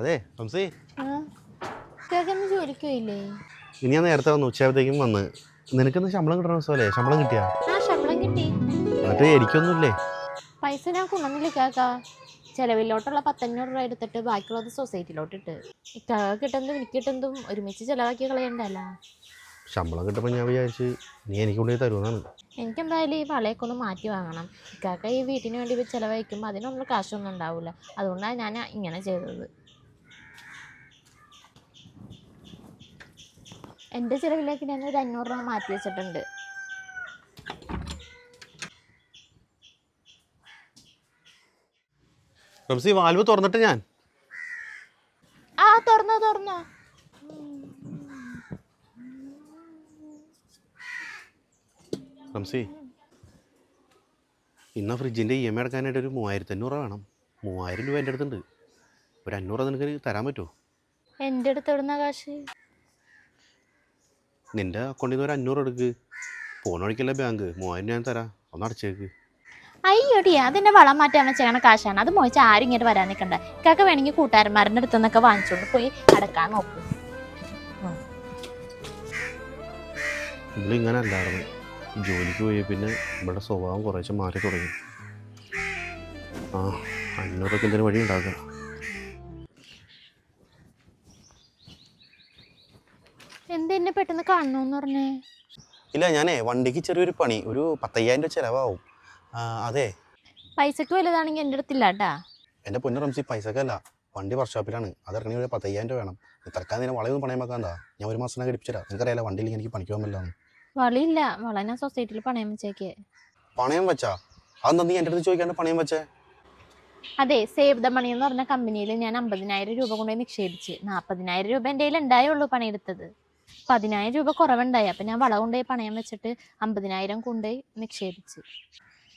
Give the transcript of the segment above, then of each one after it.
അതെ ഹംസി കേൾക്കുന്ന ജോലിക്കില്ലേ ഇനി ഞാൻ നേരത്തെ വന്നു ഉച്ചയായപ്പോഴത്തേക്കും വന്ന്. നിനക്കിന്ന് ശമ്പളം കിട്ടണ ദിവസമല്ലേ? ശമ്പളം കിട്ടിയാ? ആ ശമ്പളം കിട്ടി. എന്നിട്ട് എനിക്കൊന്നുമില്ലേ? പൈസ ഞാൻ കൊണ്ടുവന്നില്ല കേക്കാ ചെലവിലോട്ടുള്ള പത്തഞ്ഞൂറ് രൂപ എടുത്തിട്ട് ബാക്കിയുള്ളത് സൊസൈറ്റിയിലോട്ട് ഇട്ട് ഇക്കാ കിട്ടുന്നതും എനിക്ക് കിട്ടുന്നതും ഒരുമിച്ച് ചെലവാക്കി കളയണ്ടല്ല. ശമ്പളം കിട്ടുമ്പോൾ ഞാൻ വിചാരിച്ച് നീ എനിക്ക് കൊണ്ടുപോയി തരുമെന്നാണ്. എനിക്കെന്തായാലും ഈ വളയൊക്കെ ഒന്ന് മാറ്റി വാങ്ങണം. ഇക്കാക്ക ഈ വീട്ടിന് വേണ്ടി ചെലവഴിക്കുമ്പോൾ അതിനൊന്നും കാശൊന്നും ഉണ്ടാവില്ല അതുകൊണ്ടാണ് ഞാൻ ഇങ്ങനെ ചെയ്തത്. എന്റെ ചിലവിലേക്ക് ഞാൻ ഒരു അഞ്ഞൂറ് രൂപ മാറ്റി വെച്ചിട്ടുണ്ട്. ഹംസി വാൽവ് തുറന്നിട്ട് ഞാൻ. ആ തുറന്നോ തുറന്നോ. ഇന്ന് ഫ്രിഡ്ജിന്റെ ഇ എം ഐ അടക്കാനായിട്ട് ഒരു മൂവായിരത്തി അഞ്ഞൂറ് വേണം. മൂവായിരം രൂപ എന്റെ അടുത്തുണ്ട്. ഒരു അഞ്ഞൂറ് നിനക്ക് തരാൻ പറ്റുമോ എന്റെ അടുത്ത് എവിടുന്ന കാശ്? നിന്റെ അക്കൗണ്ടിൽ നിന്ന് ഒരു അഞ്ഞൂറ് എടുക്ക്. പോണ വഴിക്കല്ലേ ബാങ്ക് മൂവായിരം ഞാൻ തരാം. ഒന്ന് അടച്ചേക്ക്. അയ്യോടി അതിന്റെ വളം മാറ്റാൻ വെച്ചാണ് കാശാണ്. അത് മോയിച്ച ആരും ഇങ്ങോട്ട് വരാൻ നിൽക്കണ്ട ഇക്കാക്ക വേണമെങ്കിൽ കൂട്ടുകാരന്മാരുടെ അടുത്ത് നിന്നൊക്കെ വാങ്ങിച്ചോണ്ട് പോയി അടക്കാൻ നോക്കും. ഇങ്ങനെ അല്ലായിരുന്നു. ജോലിക്ക് പോയി പിന്നെ ഇവിടെ സ്വഭാവം കുറേശ്ശെ മാറി തുടങ്ങി. ആ അഞ്ഞൂറൊക്കെ എന്തിനു വഴി ഉണ്ടാക്കുക എന്ത് എന്നെ പെട്ടെന്ന് കാണണമെന്ന് പറഞ്ഞേ? ഇല്ല ഞാനേ വണ്ടിക്ക് ചെറിയൊരു പണി. ഒരു പത്തയ്യായിരം രൂപ ചിലവാവും. അതെ. പൈസക്ക് വലുതാണെങ്കിൽ എന്റെ അടുത്തില്ല കേട്ടാ എന്റെ പൊന്നു റംസി പൈസക്കല്ല. വണ്ടി വർക്ക്ഷോപ്പിലാണ് അത് ഇറങ്ങി ഒരു പത്തയ്യായിരം രൂപ വേണം. തൽക്കാലം നിന്നെ വളയൊന്നും പണയം വെക്കാൻ ഞാൻ ഒരു മാസം ഘടിപ്പിച്ചരാ നിനക്കറിയാലോ വണ്ടിയിൽ എനിക്ക് പണിക്ക് പോകാൻ വളിയില്ല. വള ഞാൻ സൊസൈറ്റിയിൽ പണയം വെച്ചേക്ക്. പണയം വെച്ചാ? അതെന്താ നീ എന്റെ അടുത്ത് ചോദിക്കാണ്ട് പണയം വെച്ചേ? അതെ സേവ് ദ മണി എന്ന് പറഞ്ഞ കമ്പനിയിൽ ഞാൻ അമ്പതിനായിരം രൂപ കൊണ്ടുപോയി നിക്ഷേപിച്ച്. നാൽപ്പതിനായിരം രൂപ എന്റെ കയ്യിൽ ഉണ്ടായുള്ളൂ പണിയെടുത്തത്. പതിനായിരം രൂപ കുറവുണ്ടായി. അപ്പം ഞാൻ വള കൊണ്ടുപോയി പണയം വെച്ചിട്ട് അമ്പതിനായിരം കൊണ്ടുപോയി നിക്ഷേപിച്ച്.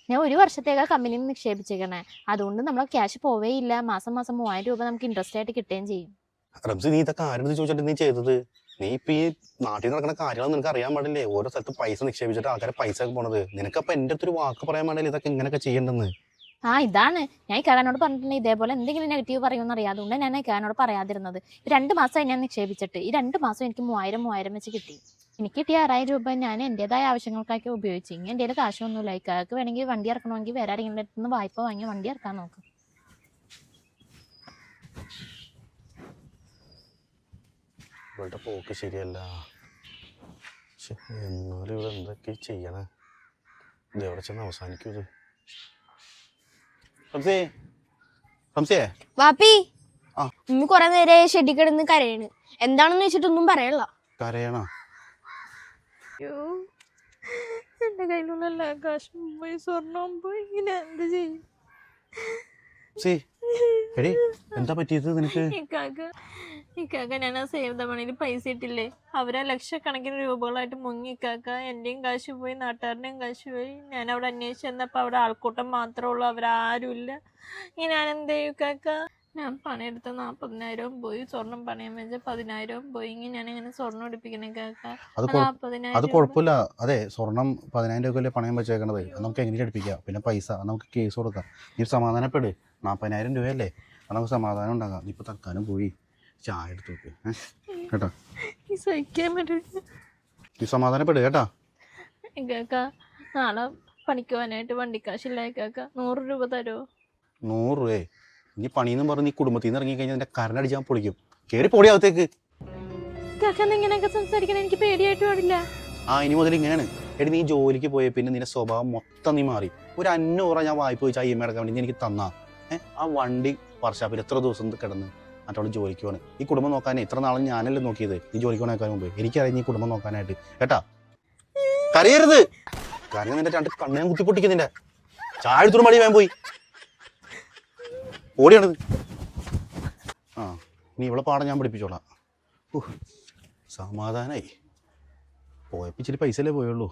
ഞാൻ ഒരു വർഷത്തേക്കാ കമ്പനിയിൽ നിക്ഷേപിച്ചേക്കണേ. അതുകൊണ്ട് നമ്മൾ ക്യാഷ് പോവേയില്ല. മാസം മാസം മൂവായിരം രൂപ നമുക്ക് ഇൻട്രസ്റ്റ് ആയിട്ട് കിട്ടുകയും ചെയ്യും. റംസി നീ ഇതൊക്കെ ആരുടെ ചോദിച്ചിട്ട് നീ ചെയ്തത്? നീ ഇപ്പൊ ഈ നാട്ടിൽ നടക്കുന്ന കാര്യങ്ങൾ നിനക്ക് അറിയാൻ പാടില്ലേ? ഓരോ സ്ഥലത്ത് പൈസ നിക്ഷേപിച്ചിട്ട് ആൾക്കാരെ പൈസ ഒക്കെ പോണത്. നിനക്കപ്പൊ എന്റെ അടുത്തൊരു വാക്ക് പറയാൻ പാടില്ല? ഇതൊക്കെ ഇങ്ങനെയൊക്കെ ചെയ്യണ്ടെന്ന്. ആ ഇതാണ്. ഞാൻ ഇക്കാരനോട് പറഞ്ഞിട്ടുണ്ടെങ്കിൽ ഇതേപോലെ എന്തെങ്കിലും നെഗറ്റീവ് പറയുമെന്നറിയാം അതുകൊണ്ട് ഞാൻ ഇക്കാരനോട് പറയാതിരുന്നത്. രണ്ട് മാസമായി ഞാൻ നിക്ഷേപിച്ചിട്ട്. ഈ രണ്ട് മാസം എനിക്ക് മൂവായിരം മൂവായിരം വെച്ച് കിട്ടി. എനിക്ക് കിട്ടിയ ആറായിരം രൂപ ഞാൻ എന്റെതായ ആവശ്യങ്ങൾക്കൊക്കെ ഉപയോഗിച്ചു. ഇനി എന്റെ കയ്യിൽ കാശൊന്നുമില്ല. ഇക്കാർക്ക് വേണമെങ്കിൽ വണ്ടി ഇറക്കണമെങ്കിൽ വേറെ ആരെങ്കിലും അടുത്ത് വായ്പ വാങ്ങി വണ്ടി ഇറക്കാൻ നോക്കും. പോക്ക് ശരിയല്ല. എന്നാലും ഇവിടെ എന്തൊക്കെ ചെയ്യണേ? ഇത് എവിടെ ചെന്ന് അവസാനിക്കൂ ഇത്. റംസി റംസിയേ വാപ്പി. ആ. ഉമ്മി കൊറേ നേരെ ഷെഡി കിടന്ന് കരയാണ്. എന്താണെന്ന് വെച്ചിട്ടൊന്നും പറയണില്ല കരയണ? എന്റെ കയ്യിലുള്ള എല്ലാ കാശും പോയി സ്വർണം പോയി. ഇങ്ങനെ എന്ത് ചെയ്യും? സി എടി എന്താ പറ്റിയത് നിനക്ക്? ഇക്കാക്ക് ഞാൻ ആ സേവ് ദ മണിയിൽ പൈസ ഇട്ടില്ലേ? അവരെ ലക്ഷക്കണക്കിന് രൂപകളായിട്ട് മുങ്ങി ഇക്കാക്ക. എന്റെയും കാശ് പോയി നാട്ടുകാരുടെയും കാശ് പോയി. ഞാൻ അവിടെ അന്വേഷിച്ച് ചെന്നപ്പോൾ അവിടെ ആൾക്കൂട്ടം മാത്രമേ ഉള്ളൂ അവരാരുമില്ല ഇനി ഞാൻ എന്ത് ചെയ്യും ഇക്കാക്ക? ഞാൻ പണിയെടുത്ത നാൽപ്പതിനായിരവും പോയി സ്വർണം പണയം വെച്ച പതിനായിരവും പോയി. ഇനി ഞാൻ ഇങ്ങനെ സ്വർണം എടുപ്പിക്കണേ കാക്ക അത് കുഴപ്പമില്ല. അതെ സ്വർണം പതിനായിരം രൂപ പണയം വെച്ചേക്കണത്? നമുക്ക് എങ്ങനെ അടുപ്പിക്കാം പിന്നെ പൈസ നമുക്ക് കേസ് കൊടുക്കാം. നീ സമാധാനപ്പെട്. നാൽപ്പതിനായിരം രൂപയല്ലേ? അത് നമുക്ക് സമാധാനം ഉണ്ടാകാം ഇപ്പൊ ഇപ്പോൾ തൽക്കാലം പോയി ചായ എടുത്ത് നോക്ക്? കേട്ടോ? ഈ സഹിക്കാൻ പറ്റില്ല നീ സമാധാനപ്പെടുക കേട്ടാ? ഇക്കാക്ക നാളെ പണിക്ക് പോകാനായിട്ട് വണ്ടിക്കാശില്ല കാക്ക? നൂറ് രൂപ തരുമോ നൂറ് രൂപേ നീ പണിയെന്നും പറഞ്ഞ് നീ കുടുംബത്തിൽ നിന്ന് ഇറങ്ങി കഴിഞ്ഞാൽ നിന്റെ കരണടിച്ചാൽ പൊളിക്കും. കേറി പൊടി അകത്തേക്ക്. ഇങ്ങനെയൊക്കെ സംസാരിക്കണം? എനിക്ക് പേടിയായിട്ട് പാടില്ല. ആ ഇനി മുതൽ ഇങ്ങനെയാണ്. എടി നീ ജോലിക്ക് പോയ പിന്നെ നിന്റെ സ്വഭാവം മൊത്തം നീ മാറി. ഒരു അഞ്ഞൂറ് ഞാൻ വായ്പ ചോദിച്ചാൽ ഐ എം അടക്കാൻ വേണ്ടി നീ എനിക്ക് തന്നാ. ആ വണ്ടി വർഷാപ്പിൽ എത്ര ദിവസം കിടന്ന് മറ്റവൾ ജോലിക്ക് പോണ്. ഈ കുടുംബം നോക്കാനേ ഇത്ര നാളും ഞാനല്ലേ നോക്കിയത്? ഈ ജോലിക്ക് പോണേക്കാൻ മുമ്പ്. എനിക്കറിയാം ഈ കുടുംബം നോക്കാനായിട്ട്. കേട്ടാ? കരയരുത്. കാരണം നിന്റെ രണ്ട് കണ്ണിനെ കുത്തിപ്പൊട്ടിക്കും നിന്റെ. ചായ എടുത്തൊരു മടി വേഗം പോയി. ഓടിയാണിത് ആ നീ ഇവളെ പാടം ഞാൻ പഠിപ്പിച്ചോളാം. സമാധാനായി. പോയപ്പോൾ ഇച്ചിരി പൈസ അല്ലേ പോയുള്ളൂ.